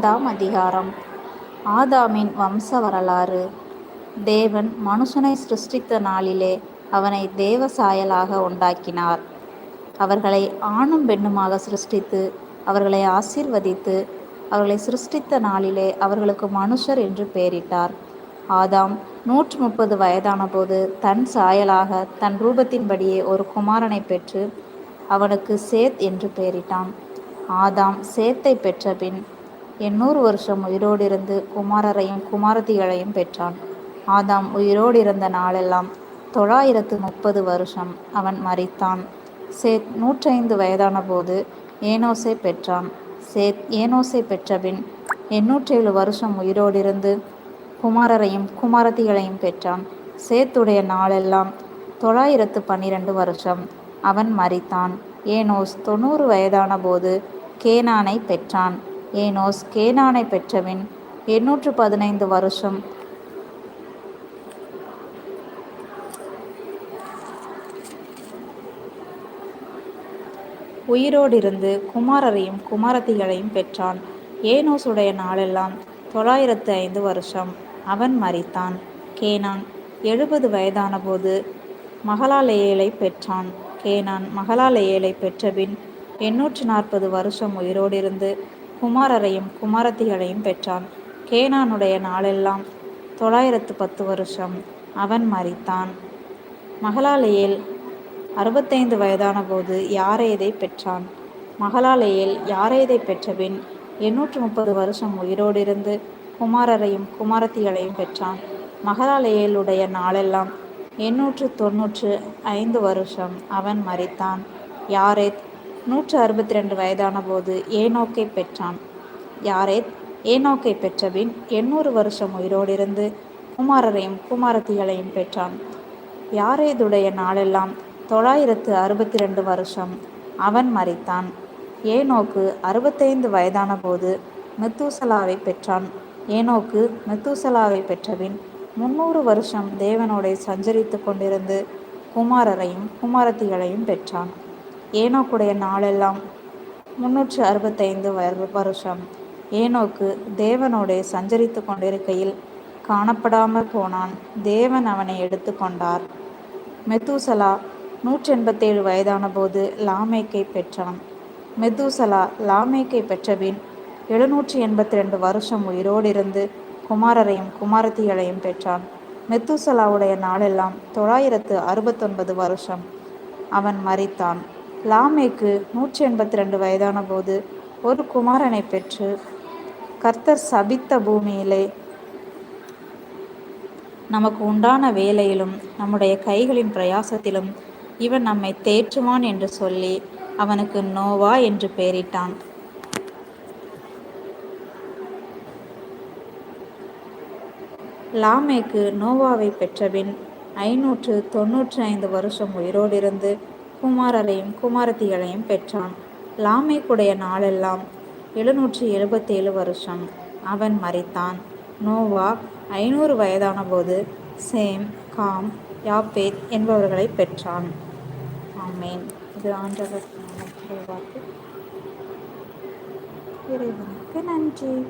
ஐந்தாம் அதிகாரம் ஆதாமின் வம்ச வரலாறு தேவன் மனுஷனை சிருஷ்டித்த நாளிலே அவனை தேவ சாயலாக உண்டாக்கினார். அவர்களை ஆணும் பெண்ணுமாக சிருஷ்டித்து அவர்களை ஆசீர்வதித்து அவர்களை சிருஷ்டித்த நாளிலே அவர்களுக்கு மனுஷர் என்று பெயரிட்டார். ஆதாம் நூற்று முப்பது வயதானபோது தன் சாயலாக தன் ரூபத்தின்படியே ஒரு குமாரனைப் பெற்று அவனுக்கு சேத் என்று பெயரிட்டான். ஆதாம் சேத்தைப் பெற்றபின் எண்ணூறு வருஷம் உயிரோடிருந்து குமாரரையும் குமாரதிகளையும் பெற்றான். ஆதாம் உயிரோடிருந்த நாளெல்லாம் தொள்ளாயிரத்து முப்பது வருஷம் அவன் மறித்தான் சேத் நூற்றைந்து வயதான போது ஏனோசை பெற்றான். சேத் ஏனோசை பெற்றபின் எண்ணூற்றேழு வருஷம் உயிரோடிருந்து குமாரரையும் குமாரத்திகளையும் பெற்றான். சேத்துடைய நாளெல்லாம் தொள்ளாயிரத்து பன்னிரண்டு வருஷம் அவன் மறித்தான் ஏனோஸ் தொண்ணூறு வயதான போது கேனானைப் பெற்றான். ஏனோஸ் கேனானை பெற்றவின் எண்ணூற்று பதினைந்து வருஷம் உயிரோடிருந்து குமாரரையும் குமாரத்திகளையும் பெற்றான். ஏனோசுடைய நாளெல்லாம் தொள்ளாயிரத்து ஐந்து வருஷம் அவன் மறித்தான் கேனான் எழுபது வயதான போது மகளாலேயலை பெற்றான். கேனான் மகளாலேயலை பெற்றபின் எண்ணூற்று நாற்பது வருஷம் உயிரோடிருந்து குமாரரையும் குமாரத்திகளையும் பெற்றான். கேனானுடைய நாளெல்லாம் தொள்ளாயிரத்து பத்து வருஷம் அவன் மறித்தான் மகலாலெயேல் அறுபத்தைந்து வயதான போது யாரேதை பெற்றான். மகலாலெயேல் யாரேதை பெற்றபின் எண்ணூற்று முப்பது வருஷம் உயிரோடிருந்து குமாரரையும் குமாரத்திகளையும் பெற்றான். மகலாலெயேலுடைய நாளெல்லாம் எண்ணூற்று தொண்ணூற்று ஐந்து வருஷம் அவன் மறித்தான் யாரேத் நூற்று அறுபத்தி ரெண்டு வயதான போது ஏனோக்கைப் பெற்றான். யாரேத் ஏனோக்கைப் பெற்றபின் எண்ணூறு வருஷம் உயிரோடிருந்து குமாரரையும் குமாரத்திகளையும் பெற்றான். யாரேதுடைய நாளெல்லாம் தொள்ளாயிரத்து அறுபத்தி ரெண்டு வருஷம் அவன் மறித்தான் ஏனோக்கு அறுபத்தைந்து வயதான போது மெத்தூசலாவை பெற்றான். ஏனோக்கு மெத்தூசலாவை பெற்றபின் முந்நூறு வருஷம் தேவனோடே சஞ்சரித்துக் கொண்டிருந்து குமாரரையும் குமாரத்திகளையும் பெற்றான். ஏனோக்குடைய நாளெல்லாம் முந்நூற்று அறுபத்தைந்து வருஷம். ஏனோக்கு தேவனோடே சஞ்சரித்துக் கொண்டிருக்கையில் காணப்படாமல் போனான் தேவன் அவனை எடுத்துக் கொண்டார். மெத்தூசலா வயதான போது லாமேக்கை பெற்றான். மெத்தூசலா லாமேக்கை பெற்றபின் எழுநூற்றி எண்பத்தி ரெண்டு வருஷம் உயிரோடிருந்து குமாரரையும் குமாரத்திகளையும் பெற்றான். மெத்தூசலாவுடைய நாளெல்லாம் தொள்ளாயிரத்து அறுபத்தொன்பது வருஷம் அவன் மறித்தான் லாமேக்கு நூற்றி எண்பத்தி ரெண்டு வயதான போது ஒரு குமாரனைப் பெற்று கர்த்தர் சபித்த பூமியிலே நமக்கு உண்டான வேலையிலும் நம்முடைய கைகளின் பிரயாசத்திலும் இவன் நம்மைத் தேற்றுவான் என்று சொல்லி அவனுக்கு நோவா என்று பெயரிட்டான். லாமேக்கு நோவாவைப் பெற்றபின் ஐநூற்று தொன்னூற்றி ஐந்து வருஷம் உயிரோடிருந்து குமாரரையும் குமாரத்திகளையும் பெற்றான். லாமேக்குடைய நாளெல்லாம் எழுநூற்று எழுபத்தேழு வருஷம் அவன் மறித்தான் நோவா ஐந்நூறு வயதானபோது சேம் காம் யாப்பேத் என்பவர்களைப் பெற்றான். ஆமேன் இது ஆண்டவர் வாக்கு. இறைவனுக்கு நன்றி.